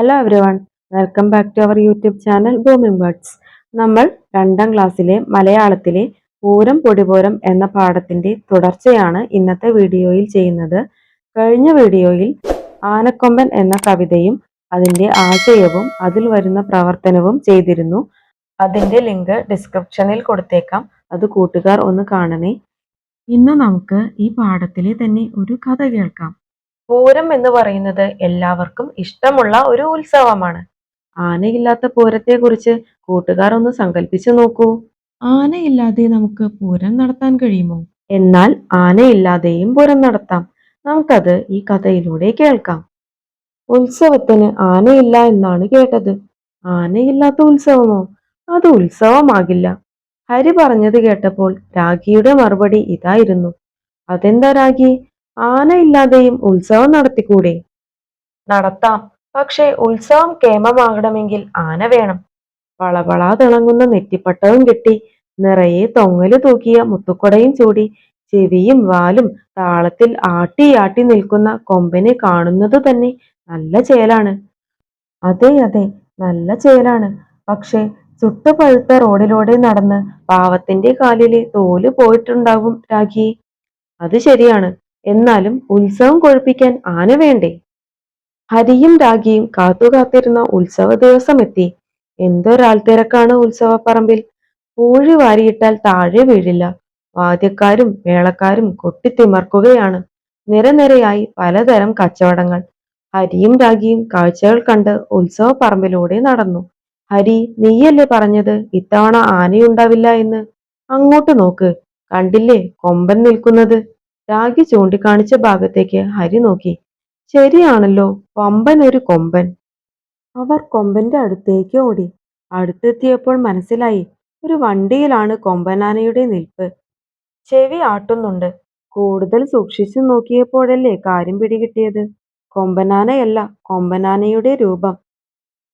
Hello everyone welcome back to our YouTube channel booming words നമ്മൾ രണ്ടാം ക്ലാസ്സിലെ മലയാളത്തിലെ പൂരം പൊടിപൂരം എന്ന പാഠത്തിന്റെ തുടർച്ചയാണ് ഇന്നത്തെ വീഡിയോയിൽ ചെയ്യുന്നത്. കഴിഞ്ഞ വീഡിയോയിൽ ആനക്കൊമ്പൻ എന്ന കവിതയും അതിന്റെ ആശയവും അതിൽ വരുന്ന പ്രവർത്തനവും ചെയ്തിരുന്നു. അതിന്റെ ലിങ്ക് ഡിസ്ക്രിപ്ഷനിൽ കൊടുത്തേക്കാം അത് കൂട്ടുകാർ ഒന്ന് കാണണേ. ഇന്ന് നമുക്ക് ഈ പാഠത്തിലെ തന്നെ ഒരു കഥ കേൾക്കാം. പൂരം എന്ന് പറയുന്നത് എല്ലാവർക്കും ഇഷ്ടമുള്ള ഒരു ഉത്സവമാണ്. ആനയില്ലാത്ത പൂരത്തെ കുറിച്ച് കൂട്ടുകാർ ഒന്ന് സങ്കല്പിച്ചു നോക്കൂ. ആനയില്ലാതെ നമുക്ക് പൂരം നടത്താൻ കഴിയുമോ? എന്നാൽ ആനയില്ലാതെയും പൂരം നടത്താം. നമുക്കത് ഈ കഥയിലൂടെ കേൾക്കാം. ഉത്സവത്തിന് ആനയില്ല എന്നാണ് കേട്ടത്. ആനയില്ലാത്ത ഉത്സവമോ? അത് ഉത്സവമാകില്ല. ഹരി പറഞ്ഞത് കേട്ടപ്പോൾ രാഖിയുടെ മറുപടി ഇതായിരുന്നു. അതെന്താ രാഖി? ആനയില്ലാതെയും ഉത്സവം നടത്തിക്കൂടെ? നടത്താം. പക്ഷേ ഉത്സവം കേമമാകണമെങ്കിൽ ആന വേണം. വളവളാ തിളങ്ങുന്ന നെറ്റിപ്പട്ടവും കെട്ടി നിറയെ തൊങ്ങൽ തൂക്കിയ മുത്തുക്കൊടയും ചൂടി ചെവിയും വാലും താളത്തിൽ ആട്ടിയാട്ടി നിൽക്കുന്ന കൊമ്പനെ കാണുന്നത് തന്നെ നല്ല ചേലാണ്. അതെ അതെ നല്ല ചേലാണ്. പക്ഷെ ചുട്ടുപഴുത്ത റോഡിലൂടെ നടന്ന് പാവത്തിന്റെ കാലിലെ തോൽ പോയിട്ടുണ്ടാകും രാഖി അത് ശരിയാണ്. എന്നാലും ഉത്സവം കൊഴുപ്പിക്കാൻ ആന വേണ്ടേ? ഹരിയും രാഗിയും കാത്തുകാത്തിരുന്ന ഉത്സവ ദിവസം എത്തി എന്തൊരാൾ തിരക്കാണ് ഉത്സവപ്പറമ്പിൽ? പൂഴി വാരിയിട്ടാൽ താഴെ വീഴില്ല. വാദ്യക്കാരും മേളക്കാരും കൊട്ടിത്തിമർക്കുകയാണ്. നിരനിരയായി പലതരം കച്ചവടങ്ങൾ. ഹരിയും രാഗിയും കാഴ്ചകൾ കണ്ട് ഉത്സവപ്പറമ്പിലൂടെ നടന്നു. ഹരി നീയല്ലേ പറഞ്ഞത് ഇത്തവണ ആനയുണ്ടാവില്ല എന്ന്? അങ്ങോട്ട് നോക്ക്. കണ്ടില്ലേ കൊമ്പൻ നിൽക്കുന്നത്? രാഗി ചൂണ്ടിക്കാണിച്ച ഭാഗത്തേക്ക് ഹരി നോക്കി. ശരിയാണല്ലോ കൊമ്പൻ ഒരു കൊമ്പൻ. അവർ കൊമ്പന്റെ അടുത്തേക്ക് ഓടി. അടുത്തെത്തിയപ്പോൾ മനസ്സിലായി ഒരു വണ്ടിയിലാണ് കൊമ്പനാനയുടെ നിൽപ്പ്. ചെവി ആട്ടുന്നുണ്ട്. കൂടുതൽ സൂക്ഷിച്ചു നോക്കിയപ്പോഴല്ലേ കാര്യം പിടികിട്ടിയത്? കൊമ്പനാനയല്ല കൊമ്പനാനയുടെ രൂപം.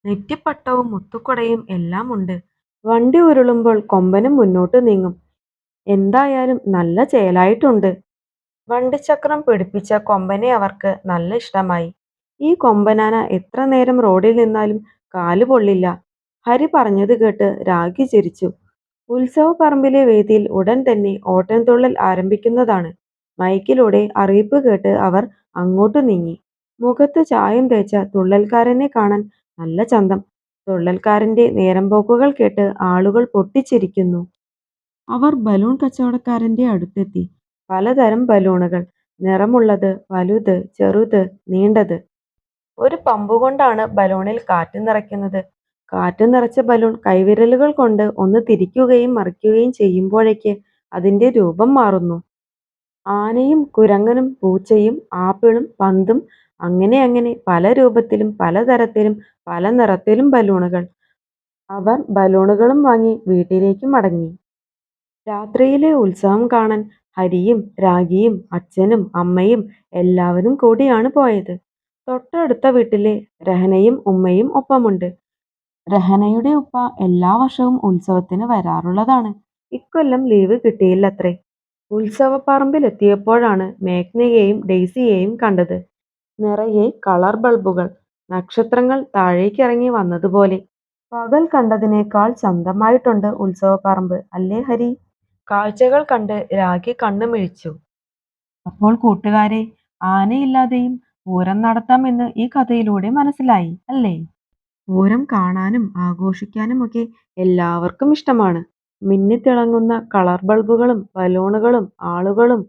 നെറ്റിപ്പട്ടവും മുത്തുക്കുടയും എല്ലാം ഉണ്ട്. വണ്ടി ഉരുളുമ്പോൾ കൊമ്പനും മുന്നോട്ട് നീങ്ങും. എന്തായാലും നല്ല ചേലായിട്ടുണ്ട്. വണ്ടിച്ചക്രം പിടിപ്പിച്ച കൊമ്പനെ അവർക്ക് നല്ല ഇഷ്ടമായി. ഈ കൊമ്പനാന എത്ര നേരം റോഡിൽ നിന്നാലും കാൽ പൊള്ളില്ല. ഹരി പറഞ്ഞത് കേട്ട് രാഗി ചിരിച്ചു. ഉത്സവ പറമ്പിലെ വേദിയിൽ ഉടൻ തന്നെ ഓട്ടംതുള്ളൽ ആരംഭിക്കുന്നതാണ്. മൈക്കിലൂടെ അറിയിപ്പ് കേട്ട് അവർ അങ്ങോട്ട് നീങ്ങി. മുഖത്ത് ചായം തേച്ച തുള്ളൽക്കാരനെ കാണാൻ നല്ല ചന്തം. തുള്ളൽക്കാരന്റെ നേരം പോക്കുകൾ കേട്ട് ആളുകൾ പൊട്ടിച്ചിരിക്കുന്നു. അവർ ബലൂൺ കച്ചവടക്കാരന്റെ അടുത്തെത്തി. പലതരം ബലൂണുകൾ. നിറമുള്ളത് വലുത് ചെറുത് നീണ്ടത്. ഒരു പമ്പ് കൊണ്ടാണ് ബലൂണിൽ കാറ്റ് നിറയ്ക്കുന്നത്. കാറ്റ് നിറച്ച ബലൂൺ കൈവിരലുകൾ കൊണ്ട് ഒന്ന് തിരിക്കുകയും മറിക്കുകയും ചെയ്യുമ്പോഴേക്ക് അതിന്റെ രൂപം മാറുന്നു. ആനയും കുരങ്ങനും പൂച്ചയും ആപ്പിളും പന്തും അങ്ങനെ അങ്ങനെ പല രൂപത്തിലും പലതരത്തിലും പല നിറത്തിലും ബലൂണുകൾ. അവർ ബലൂണുകളും വാങ്ങി വീട്ടിലേക്ക് മടങ്ങി. രാത്രിയിലെ ഉത്സവം കാണാൻ ഹരിയും രാഗിയും അച്ഛനും അമ്മയും എല്ലാവരും കൂടിയാണ് പോയത്. തൊട്ടടുത്ത വീട്ടിലെ രഹനയും ഉമ്മയും ഒപ്പമുണ്ട്. രഹനയുടെ ഉപ്പ എല്ലാ വർഷവും ഉത്സവത്തിന് വരാറുള്ളതാണ്. ഇക്കൊല്ലം ലീവ് കിട്ടിയില്ലത്രേ. ഉത്സവപ്പറമ്പിലെത്തിയപ്പോഴാണ് മേഘ്നയെയും ഡെയ്സിയെയും കണ്ടത്. നിറയെ കളർ ബൾബുകൾ നക്ഷത്രങ്ങൾ താഴേക്കിറങ്ങി വന്നതുപോലെ. പകൽ കണ്ടതിനേക്കാൾ ചന്തമായിട്ടുണ്ട് ഉത്സവപ്പറമ്പ് അല്ലേ ഹരി? കാഴ്ചകൾ കണ്ട് രാഗി കണ്ണുമിഴിച്ചു. അപ്പോൾ കൂട്ടുകാരെ ആനയില്ലാതെയും പൂരം നടത്താമെന്ന് ഈ കഥയിലൂടെ മനസ്സിലായി അല്ലേ? പൂരം കാണാനും ആഘോഷിക്കാനും ഒക്കെ എല്ലാവർക്കും ഇഷ്ടമാണ്. മിന്നിത്തിളങ്ങുന്ന കളർ ബൾബുകളും ബലൂണുകളും ആളുകളും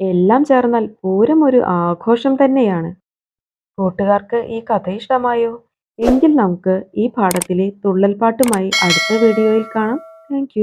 എല്ലാം ചേർന്നാൽ പൂരം ഒരു ആഘോഷം തന്നെയാണ്. കൂട്ടുകാർക്ക് ഈ കഥ ഇഷ്ടമായോ? എങ്കിൽ നമുക്ക് ഈ പാഠത്തിലെ തുള്ളൽപ്പാട്ടുമായി അടുത്ത വീഡിയോയിൽ കാണാം. താങ്ക്